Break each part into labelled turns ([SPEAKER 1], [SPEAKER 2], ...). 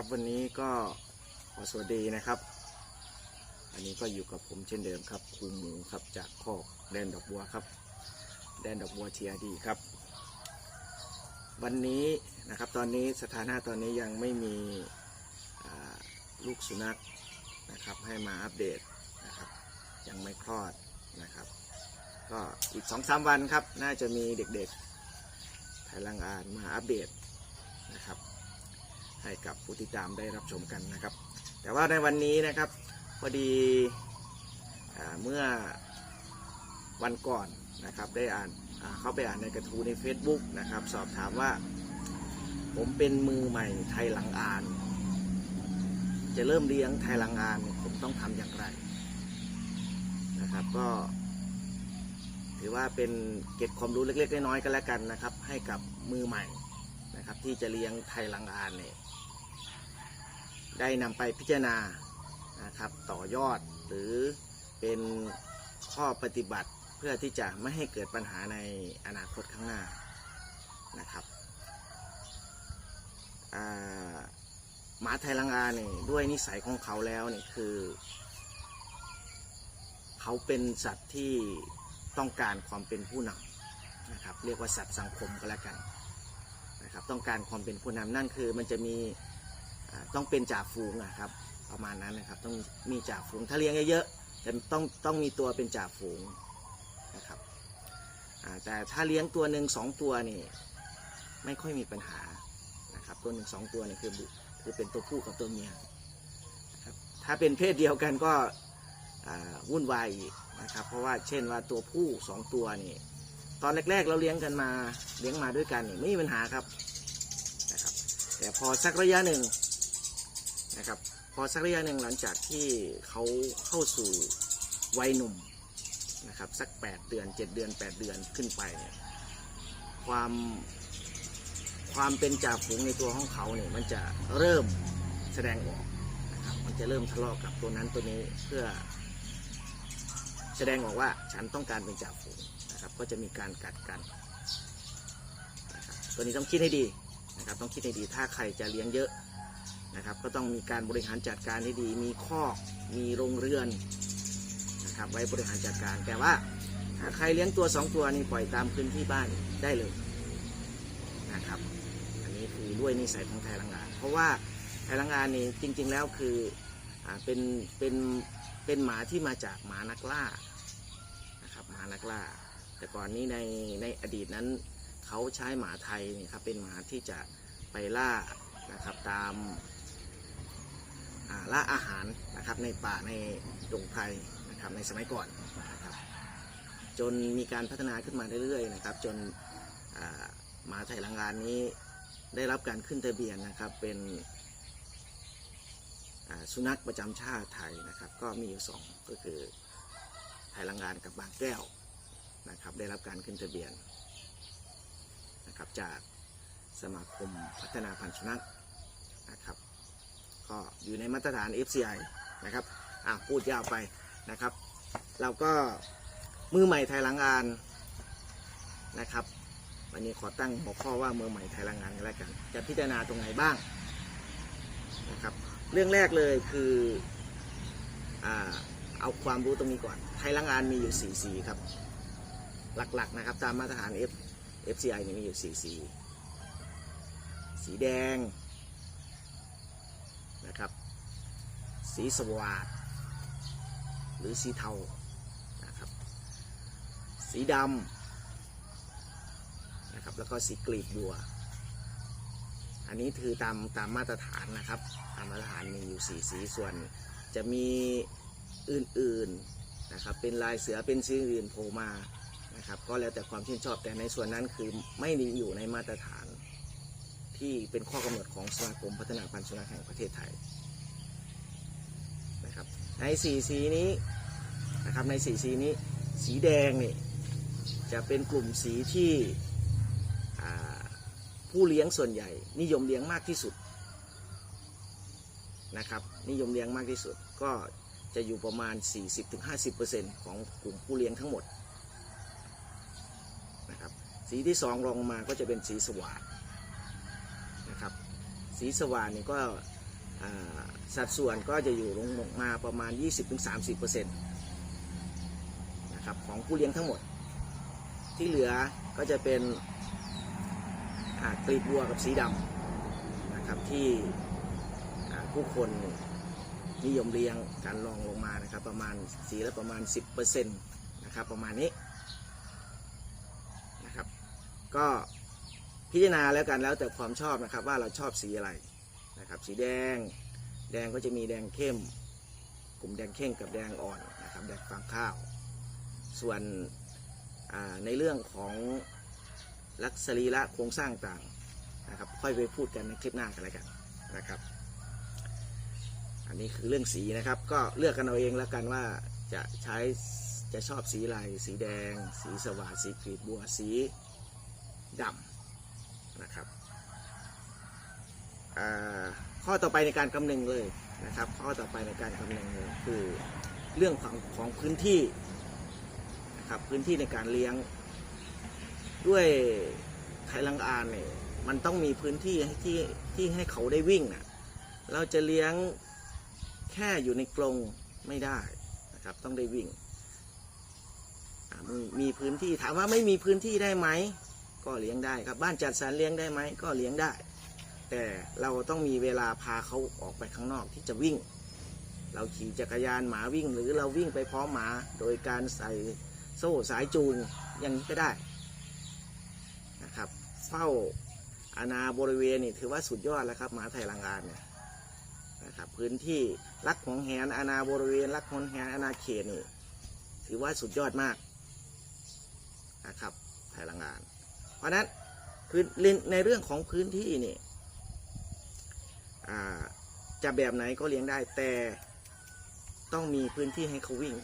[SPEAKER 1] ครับ วันนี้ก็ขอสวัสดีนะครับ อันนี้ก็อยู่กับผมเช่นเดิมครับครูหมูครับจากคอกแดนดอกบัวครับ แดนดอกบัวเทีอาดีครับ วันนี้นะครับตอนนี้สถานะตอนนี้ยังไม่มีลูกสุนัขนะครับ ให้มาอัปเดตนะครับ ยังไม่คลอดนะครับ ก็อีกสองสามวันครับ น่าจะมีเด็กๆไทยลังอานมาอัปเดตนะครับ ให้กับผู้ติดตามได้รับชมกันนะครับ แต่ว่าในวันนี้นะครับพอดีเมื่อวันก่อนนะครับได้อ่านเข้าไปอ่านในกระทู้ใน Facebook นะครับ สอบถามว่า ผมเป็นมือใหม่ไทยหลังอ่าน จะเริ่มเลี้ยงไทยหลังอ่าน ผมต้องทำอย่างไรนะครับก็ถือว่าเป็นเก็บความรู้เล็กๆน้อยๆกันแล้วกันนะครับ ให้กับมือใหม่นะครับ ที่จะเลี้ยงไทยหลังอ่านเนี่ย ได้นำไปพิจารณานะครับต่อยอดหรือเป็นข้อปฏิบัติเพื่อที่จะไม่ให้เกิดปัญหาในอนาคตข้างหน้านะครับอ่าหมาไทยลังอาเนี่ยด้วยนิสัยของเขาแล้วเนี่ยคือ เขาเป็นสัตว์ที่ต้องการความเป็นผู้นำนะครับ เรียกว่าสัตว์สังคมก็แล้วกันนะครับ ต้องการความเป็นผู้นำนั่นคือมันจะมี ต้องเป็นจ่าฝูงนะครับประมาณนั้นนะครับ ต้องมีจ่าฝูงถ้าเลี้ยงเยอะๆแต่ต้องต้องมีตัวเป็นจ่าฝูงนะครับแต่ถ้าเลี้ยงตัวหนึ่งสองตัวนี่ไม่ค่อยมีปัญหานะครับตัวหนึ่งสองตัวนี่คือคือเป็นตัวผู้กับตัวเมียนะครับถ้าเป็นเพศเดียวกันก็วุ่นวายนะครับ เพราะว่าเช่นว่าตัวผู้สองตัวนี่ตอนแรกๆเราเลี้ยงกันมาเลี้ยงมาด้วยกันนี่ไม่มีปัญหาครับนะครับ แต่พอสักระยะหนึ่ง นะครับ พอสักระยะหนึ่งหลังจากที่เขาเข้าสู่วัยหนุ่มนะครับสัก 8 เดือน 7 เดือน 8 เดือนขึ้นไปเนี่ยความความเป็นจ่าฝูงในตัวของเขาเนี่ยมันจะเริ่มแสดงออกนะครับมันจะเริ่มทะเลาะกับตัวนั้นตัวนี้เพื่อ แสดงออกว่าฉันต้องการเป็นจ่าฝูงนะครับก็จะมีการกัดกันนะครับตัวนี้ต้องคิดให้ดีนะครับต้องคิดให้ดีถ้าใครจะเลี้ยงเยอะ นะครับ ก็ต้องมีการบริหารจัดการให้ดี มีคอกมีโรงเรือนนะครับไว้บริหารจัดการ แต่ว่าถ้าใครเลี้ยงตัวสองตัวนี่ปล่อยตามพื้นที่บ้านได้เลยนะครับ อันนี้คือด้วยนิสัยของไทยลังงาน เพราะว่าไทยลังงานนี่จริง ๆ แล้วคืออเป็นเป็นเป็นหมาที่มาจากหมานักล่านะครับหมานักล่า แต่ก่อนนี้ในในอดีตนั้นเขาใช้หมาไทยนี่ครับเป็นหมาที่จะไปล่านะครับตาม ล่าอาหารนะครับในป่าในดงไพรนะครับในสมัยก่อนนะครับจนมีการพัฒนาขึ้นมาเรื่อยๆนะครับ จนหมาไทยลังงานนี้ได้รับการขึ้นทะเบียนนะครับเป็นสุนัขประจำชาติไทยนะครับก็มีอยู่สองก็คือไทยลังงานกับบางแก้วนะครับได้รับการขึ้นทะเบียนนะครับจากสมาคมพัฒนาพันธุ์สุนัข ก็อยู่ในมาตรฐาน FCI นะครับอะพูดยาวไปนะครับ เราก็มือใหม่ไทยลังงานนะครับ วันนี้ขอตั้งหัวข้อว่ามือใหม่ไทยลังงานกันแล้วกัน จะพิจารณาตรงไหนบ้างนะครับ เรื่องแรกเลยคืออ่าเอาความรู้ตรงนี้ก่อน ไทยลังงานมีอยู่4สีครับ หลักๆนะครับ ตามมาตรฐาน F FCI นี่มีอยู่สีสีสีแดงนะครับ สีสวาดหรือสีเทานะครับ สีดำนะครับ แล้วก็สีกลีบบัว อันนี้คือตามตามมาตรฐานนะครับ ตามมาตรฐานมีอยู่สีสีส่วน จะมีอื่นๆนะครับ เป็นลายเสือเป็นสีอื่นโผล่มานะครับ ก็แล้วแต่ความชื่นชอบแต่ในส่วนนั้นคือไม่ได้อยู่ในมาตรฐานที่เป็นข้อกำหนดของสมาคมพัฒนาพันธุ์สุนัขแห่งประเทศไทย นะครับ ในสีสีนี้นะครับในสีสีนี้สีแดงนี่จะเป็นกลุ่มสีที่ผู้เลี้ยงส่วนใหญ่ นิยมเลี้ยงมากที่สุดนะครับนิยมเลี้ยงมากที่สุดก็จะอยู่ประมาณ 40-50%ของกลุ่มผู้เลี้ยงทั้งหมดนะครับสีที่สองรองลงมาก็จะเป็นสีสว่านนะครับสีสว่านนี่ก็ สัดส่วนก็จะอยู่ลงมาประมาณ 20-30%นะครับของผู้เลี้ยงทั้งหมด ที่เหลือก็จะเป็นอ่ากลีบวัวกับสีดำนะครับที่ผู้คนนิยมเลี้ยงการลองลงมานะครับประมาณสีละประมาณ 10%นะครับประมาณนี้นะครับก็พิจารณาแล้วกันแล้วแต่ความชอบนะครับว่าเราชอบสีอะไร นะครับ สีแดง แดงก็จะมีแดงเข้ม กลุ่มแดงเข้มกับแดงอ่อนนะครับ แดงฟางข้าว ส่วนในเรื่องของลักษณะโครงสร้างต่างนะครับ ค่อยไปพูดกันในคลิปหน้ากันแล้วกันนะครับ อันนี้คือเรื่องสีนะครับ ก็เลือกกันเอาเองแล้วกันว่าจะใช้จะชอบสีอะไรสีแดง สีสว่างสีกรีบบัวสีดำนะครับ ข้อต่อไปในการคำนึงเลยนะครับ ข้อต่อไปในการคำนึงเลยคือเรื่องของของพื้นที่นะครับพื้นที่ในการเลี้ยง ด้วยไทยลังอานเนี่ยมันต้องมีพื้นที่ให้ที่ที่ให้เขาได้วิ่งนะเราจะเลี้ยงแค่อยู่ในกรงไม่ได้นะครับต้องได้วิ่งมีพื้นที่ถามว่าไม่มีพื้นที่ได้ไหมก็เลี้ยงได้ครับ บ้านจัดสรรเลี้ยงได้ไหมก็เลี้ยงได้ แต่เราต้องมีเวลาพาเขาออกไปข้างนอกที่จะวิ่ง เราขี่จักรยานหมาวิ่ง หรือเราวิ่งไปพร้อมหมา โดยการใส่โซ่สายจูงอย่างนี้ก็ได้นะครับเฝ้าอาณาบริเวณนี่ถือว่าสุดยอดแล้วครับหมาไทยลังอานเนี่ยนะครับพื้นที่รักของแหนอาณาบริเวณรักของแหนอาณาเขตนี่ถือว่าสุดยอดมากนะครับไทยลังอานเพราะนั้นพื้นในเรื่องของพื้นที่นี่ จะแบบไหนก็เลี้ยงได้ แต่ต้องมีพื้นที่ให้เขาวิ่ง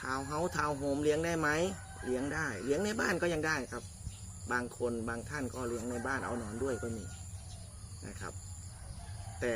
[SPEAKER 1] ทาวเฮาทาวโฮมเลี้ยงได้ไหมเลี้ยงได้ เลี้ยงในบ้านก็ยังได้ครับ บางคนบางท่านก็เลี้ยงในบ้านเอานอนด้วยก็มีนะครับ แต่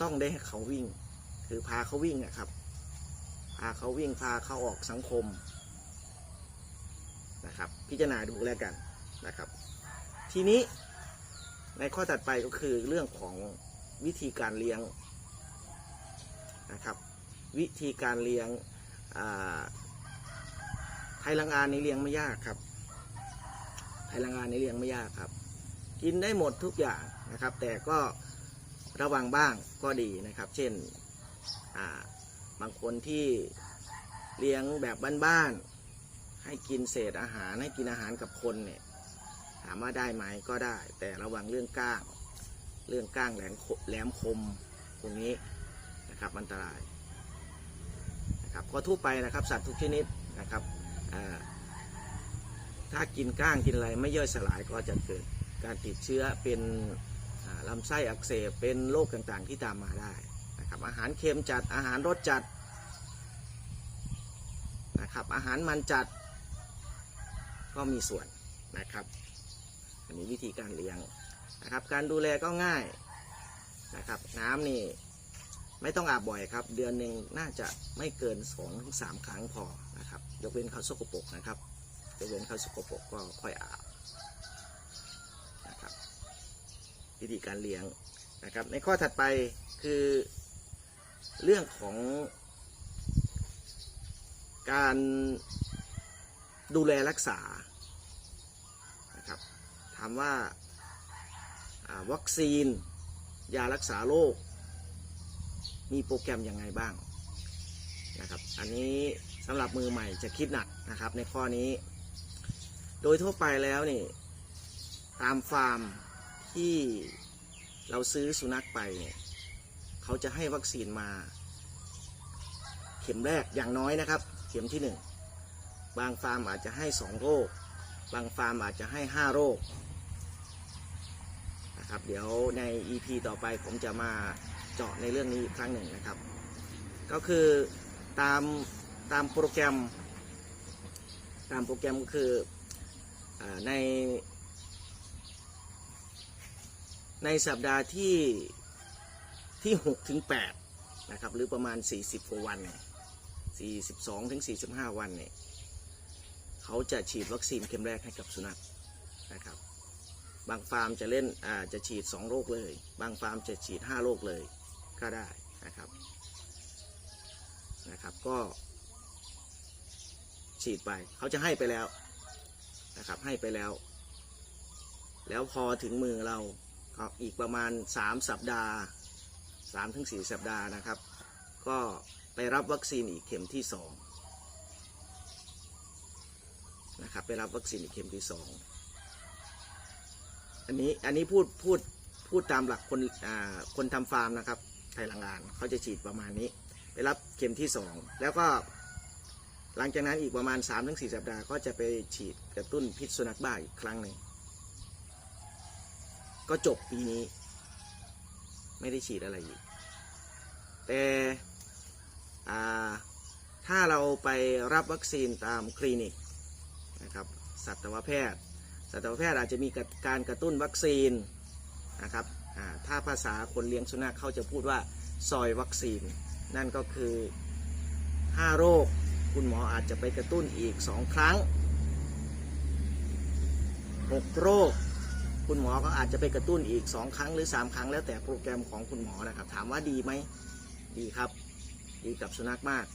[SPEAKER 1] ต้องได้ให้เขาวิ่ง คือพาเขาวิ่งนะครับ พาเขาวิ่งพาเขาออกสังคมนะครับ พิจารณาดูแล้วกันนะครับ ทีนี้ ในข้อถัดไปก็คือเรื่องของวิธีการเลี้ยงนะครับ วิธีการเลี้ยงไทยลังอานนี้เลี้ยงไม่ยากครับไทยลังอานนี้เลี้ยงไม่ยากครับ กินได้หมดทุกอย่างนะครับ แต่ก็ระวังบ้างก็ดีนะครับ เช่นบางคนที่เลี้ยงแบบบ้านๆให้กินเศษอาหารให้กินอาหารกับคนเนี่ย ถามว่าได้ไหมก็ได้ แต่ระวังเรื่องก้าง เรื่องก้างแหลมคแหลมคมตรงนี้นะครับอันตรายนะครับก็ทั่วไปนะครับสัตว์ทุกชนิดนะครับถ้ากินก้างกินอะไรไม่ย่อยสลายก็จะเกิดการติดเชื้อเป็นลำไส้อักเสบเป็นโรคต่างๆที่ตามมาได้นะครับอาหารเค็มจัดอาหารรสจัดนะครับอาหารมันจัดก็มีส่วนนะครับ อันนี้วิธีการเลี้ยงนะครับ การดูแลก็ง่ายนะครับ น้ำนี่ไม่ต้องอาบบ่อยครับ เดือนหนึ่งน่าจะไม่เกิน2อถึงสครั้งพอนะครับ ยกเว้นเขาสกปรกนะครับยกเว้นเขาสกปรกก็ค่อยอาบนะครับ วิธีการเลี้ยงนะครับ ในข้อถัดไปคือเรื่องของการดูแลรักษา ถามว่าวัคซีน ยารักษาโรคมีโปรแกรมยังไงบ้างนะครับ อันนี้สำหรับมือใหม่จะคิดหนักนะครับ ในข้อนี้ โดยทั่วไปแล้วนี่ตามฟาร์มที่เราซื้อสุนัขไปเนี่ยเขาจะให้วัคซีนมา เข็มแรกอย่างน้อยนะครับ เข็มที่หนึ่งบางฟาร์มอาจจะให้สองโรค บางฟาร์มอาจจะให้ห้าโรค นะครับ เดี๋ยวใน EP ต่อไปผมจะมาเจาะในเรื่องนี้อีกครั้งหนึ่งนะครับ ก็คือตามตามโปรแกรม ตามโปรแกรมก็คืออใน ในสัปดาห์ที่ที่6ถึง8นะครับ หรือประมาณ 40กว่าวันเนี่ย42ถึง45 วันเนี่ยเขาจะฉีดวัคซีนเข็มแรกให้กับสุนัขนะครับ บางฟาร์มจะเล่นอ่าจะฉีด 2 โรคเลย บางฟาร์มจะฉีด 5 โรคเลยก็ได้นะครับนะครับก็ฉีดไปเขาจะให้ไปแล้วนะครับให้ไปแล้ว แล้วพอถึงมือเราก็อีกประมาณ 3 สัปดาห์3ถึง4สัปดาห์นะครับ ก็ไปรับวัคซีนอีกเข็มที่2นะครับไปรับวัคซีนอีกเข็มที่2 อันนี้อันนี้พูดพูดพูดตามหลักคนอ่าคนทำฟาร์มนะครับไทยลังงานเขาจะฉีดประมาณนี้ ไปรับเข็มที่ 2 แล้วก็หลังจากนั้นอีกประมาณ 3-4 สัปดาห์ ก็จะไปฉีดกระตุ้นพิษสุนัขบ้าอีกครั้งหนึ่ง ก็จบปีนี้ ไม่ได้ฉีดอะไรอีก แต่อ่าถ้าเราไปรับวัคซีนตามคลินิกนะครับสัตวแพทย์ สัตวแพทย์อาจจะมีการกระตุ้นวัคซีนนะครับถ้าภาษาคนเลี้ยงสุนัขเขาจะพูดว่าซอยวัคซีน นั่นก็คือ 5 โรค คุณหมออาจจะไปกระตุ้นอีก 2 ครั้ง 6 โรค คุณหมอก็อาจจะไปกระตุ้นอีก 2 ครั้งหรือ 3 ครั้งแล้วแต่โปรแกรมของคุณหมอนะครับ ถามว่าดีไหมดีครับ ดีกับสุนัขมาก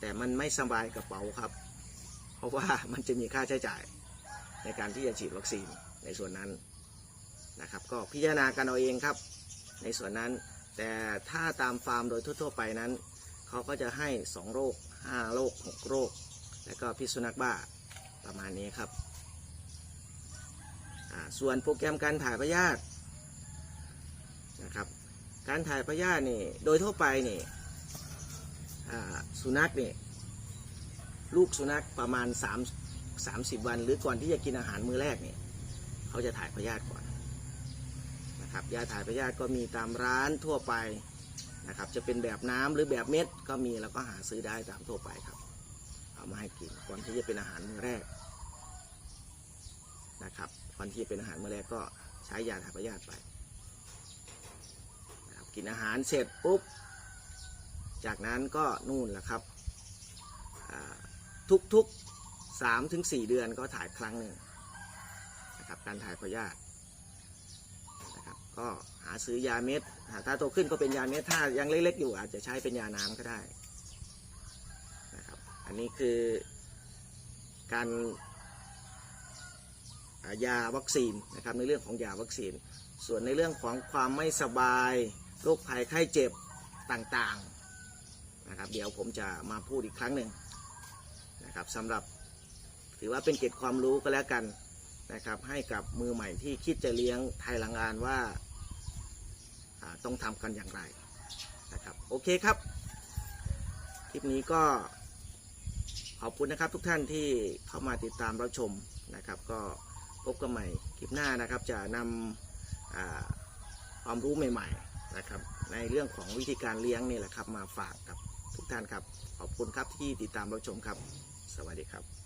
[SPEAKER 1] แต่มันไม่สบายกระเป๋าครับ เพราะว่ามันจะมีค่าใช้จ่าย ในการที่จะฉีดวัคซีนในส่วนนั้นนะครับ ก็พิจารณากันเอาเองครับ ในส่วนนั้น แต่ถ้าตามฟาร์มโดยทั่ว ๆ ไปนั้นเขาก็จะให้ 2 โรค 5 โรค 6 โรค แล้วก็พิษสุนัขบ้าประมาณนี้ครับ ส่วนโปรแกรมการถ่ายพยาธินะครับ การถ่ายพยาธินี่โดยทั่วไปนี่สุนัขนี่ลูกสุนัขประมาณ3 30 วัน หรือก่อนที่จะกินอาหารมื้อแรกเนี่ยเขาจะถ่ายพยาธิก่อนนะครับยาถ่ายพยาธิก็มีตามร้านทั่วไปนะครับ จะเป็นแบบน้ำหรือแบบเม็ดก็มีแล้วก็หาซื้อได้ตามทั่วไปครับ เอามาให้กินก่อนที่จะเป็นอาหารมื้อแรกนะครับก่อนที่จะเป็นอาหารมื้อแรกก็ใช้ยาถ่ายพยาธิไปนะครับกินอาหารเสร็จปุ๊บ จากนั้นก็นู่นแหละครับ ทุกๆ สามถึงสี่เดือนก็ถ่ายครั้งหนึ่งนะครับการถ่ายพยาธินะครับก็หาซื้อยาเม็ดอ่าถ้าโตขึ้นก็เป็นยาเม็ดถ้ายังเล็กๆอยู่อาจจะใช้เป็นยาน้ำก็ได้นะครับอันนี้คือการยาวัคซีนนะครับในเรื่องของยาวัคซีน ส่วนในเรื่องของความไม่สบายโรคภัยไข้เจ็บต่างๆนะครับเดี๋ยวผมจะมาพูดอีกครั้งหนึ่งนะครับสำหรับ ถือว่าเป็นเกร็ดความรู้ก็แล้วกันนะครับ ให้กับมือใหม่ที่คิดจะเลี้ยงไทยลังอานว่าต้องทำกันอย่างไรนะครับโอเคครับ คลิปนี้ก็ขอบคุณนะครับทุกท่านที่เข้ามาติดตามรับชมนะครับ ก็พบกันใหม่คลิปหน้านะครับจะนำความรู้ใหม่ๆนะครับ ในเรื่องของวิธีการเลี้ยงนี่แหละครับ มาฝากกับทุกท่านครับ ขอบคุณครับที่ติดตามรับชมครับ สวัสดีครับ